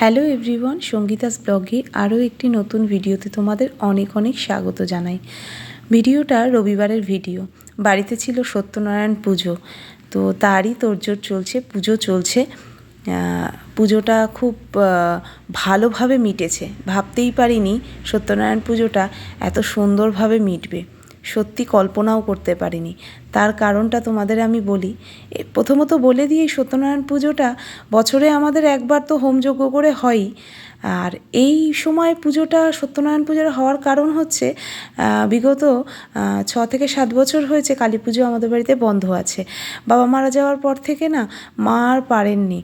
Hello everyone, Sangeeta's ব্লগে আরও একটি নতুন ভিডিওতে তোমাদের অনেক অনেক স্বাগত জানাই। ভিডিওটা রবিবারের ভিডিও। বাড়িতে ছিল সত্যনারায়ণ পুজো। তো তারই তোড়জোড় চলছে, পুজো চলছে। পুজোটা খুব ভালোভাবে মিটেছে। ভাবতেই পারিনি সত্যনারায়ণ পুজোটা এত সুন্দরভাবে মিটবে। সত্যি কল্পনাও করতে পারিনি। তার কারণটা তোমাদের আমি বলি। প্রথমত বলে দিই, এই সত্যনারায়ণ পুজোটা বছরে আমাদের একবার তো হোমযজ্ঞ করে হয়ই। আর এই সময় পুজোটা সত্যনারায়ণ পুজোর হওয়ার কারণ হচ্ছে বিগত ছ থেকে সাত বছর হয়েছে কালী পুজো আমাদের বাড়িতে বন্ধ আছে। বাবা মারা যাওয়ার পর থেকে না মা আর পারেননি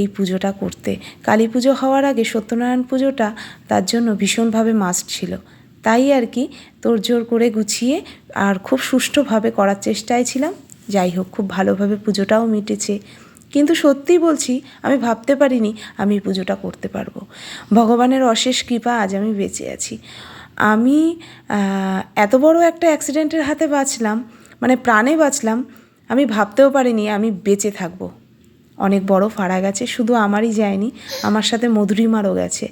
এই পুজোটা করতে। কালী পুজো হওয়ার আগে সত্যনারায়ণ পুজোটা তার জন্য ভীষণভাবে মাস্ট ছিল। তাই আর কি তোড়জোড় করে গুছিয়ে আর খুব সুষ্ঠুভাবে করার চেষ্টায় ছিলাম। যাই হোক, খুব ভালোভাবে পুজোটাও মিটেছে। কিন্তু সত্যি বলছি, আমি ভাবতে পারিনি আমি পুজোটা করতে পারব। ভগবানের অশেষ কৃপা আজ আমি বেঁচে আছি। আমি এত বড় একটা অ্যাক্সিডেন্টের হাতে বাঁচলাম মানে প্রাণে বাঁচলাম, আমি ভাবতেও পারিনি আমি বেঁচে থাকব। অনেক বড় ফাড়া গেছে শুধু আমারই যায়নি, আমার সাথে মধুরিমারও গেছে।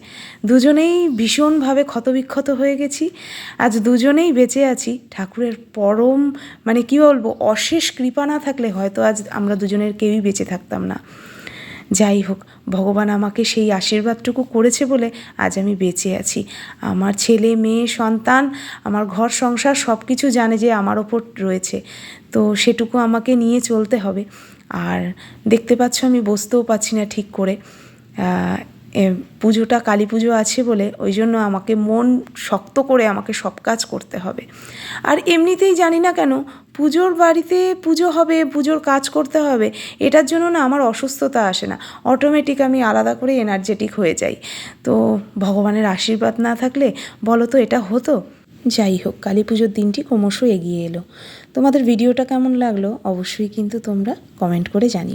দুজনেই ভীষণভাবে ক্ষতবিক্ষত হয়ে গেছি, আজ দুজনেই বেঁচে আছি। ঠাকুরের পরম মানে কি বলব, অশেষ কৃপা না থাকলে হয়তো আজ আমরা দুজনের কেউই বেঁচে থাকতাম না। যাই হোক, ভগবান আমাকে সেই আশীর্বাদটুকু করেছে বলে আজ আমি বেঁচে আছি। আমার ছেলে, মেয়ে, সন্তান, আমার ঘর, সংসার সব কিছু জানে যে আমার ওপর রয়েছে। তো সেটুকু আমাকে নিয়ে চলতে হবে। আর দেখতে পাচ্ছ আমি বসতেও পাচ্ছি না ঠিক করে। পুজোটা কালী পুজো আছে বলে ওই জন্য আমাকে মন শক্ত করে আমাকে সব কাজ করতে হবে। আর এমনিতেই জানি না কেন পুজোর বাড়িতে পুজো হবে, পুজোর কাজ করতে হবে, এটার জন্য না আমার অসুস্থতা আসে না। অটোমেটিক আমি আলাদা করে এনার্জেটিক হয়ে যাই। তো ভগবানের আশীর্বাদ না থাকলে বলো তো এটা হতো? যাই হোক কালী পুজোর দিনটি ক্রমশ এগিয়ে এলো। তোমাদের ভিডিওটা কেমন লাগল? অবশ্যই কিন্তু তোমরা কমেন্ট করে জানিও।